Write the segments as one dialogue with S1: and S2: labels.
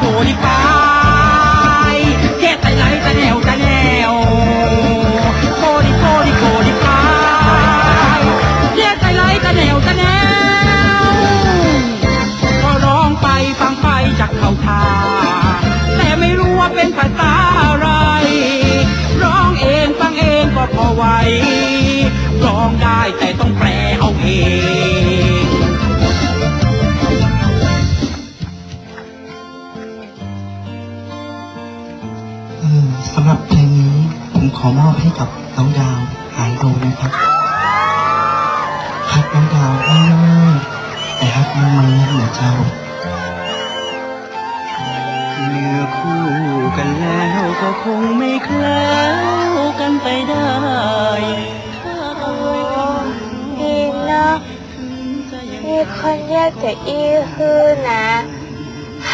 S1: โกดิไปเจ๊ไตไหลตะแนวตะแนวโกดิโกดิโกดิไปเจ๊ไตไหลตะแนวตะแนวก็ร้องไปฟังไปจากเขาทาแต่ไม่รู้ว่าเป็นภาษาอะไร ร้องเองฟังเองก็พอไหว
S2: สำหรับเพลงนี้ผมขอมอบให้กับน้องดาวหายโดนะครับฮักน้องดาวไม่น้อยแต่ฮักมันมันเหมือนเจ้า
S1: เมื่อคู่กันแล้วก็คงไม่แคล้วกันไปได้ถ้าเคยทำ
S3: พี่เนาะ
S1: ถึงจะยัง
S3: มีคนเรียกแต่อีฮือนะ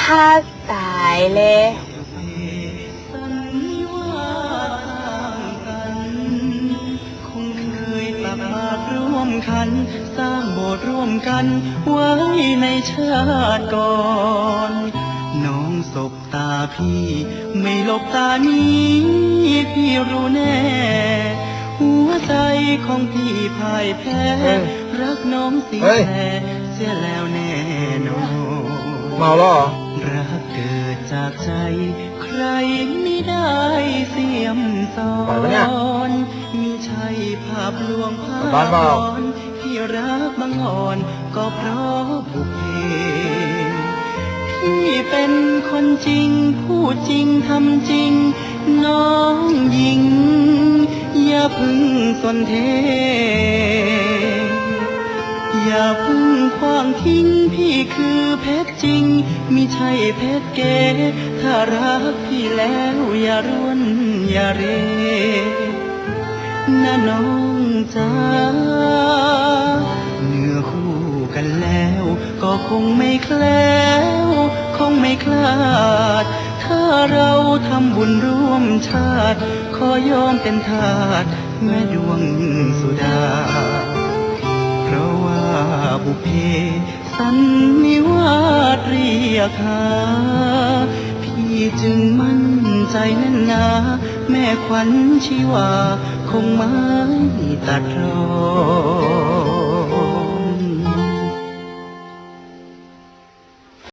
S3: ฮักตายเลย
S1: ร่วมคัน สร้างโบสถ์ร่วมกัน ไว้ในชาติก่อน น้องสบตาพี่ ไม่หลบตานี้ พี่รู้แน่ หัวใจของพี่พ่ายแพ้ รักน้องเสีย
S4: เฮ้ย
S1: แท้เสียแล้วแน่นอน
S4: เมาแล้วเหรอ
S1: รักเกิดจากใจ ใครไม่ได้เสียมสอ
S4: ไปปะเนี่ย
S1: น มีใช่ภาพลวงภาพ
S4: บ้านเปล่า
S1: ซ้อนที่รักบังอ่อนก็เพราะบุพเพพี่เป็นคนจริง พูดจริงทำจริง น้องหญิง อย่าเพึ่งสนเท อย่าเพึ่งขว้างทิ้งพี่คือเพชรจริงมิใช่เพชรเก๋ถ้ารักพี่แล้วอย่าร่วนอย่าเร นะน้องจ้าเนื้อคู่กันแล้ว ก็คงไม่แคล้วคงไม่คลาด ถ้าเราทำบุญร่วมชาติ ขอยอมเป็นทาสแม่ดวงสุดา เพราะว่าบุพเพสันนิวาสเรียกหา พี่จึงมั่นใจแน่นหนา แม่ขวัญชีวา คงไม่ตัดรอ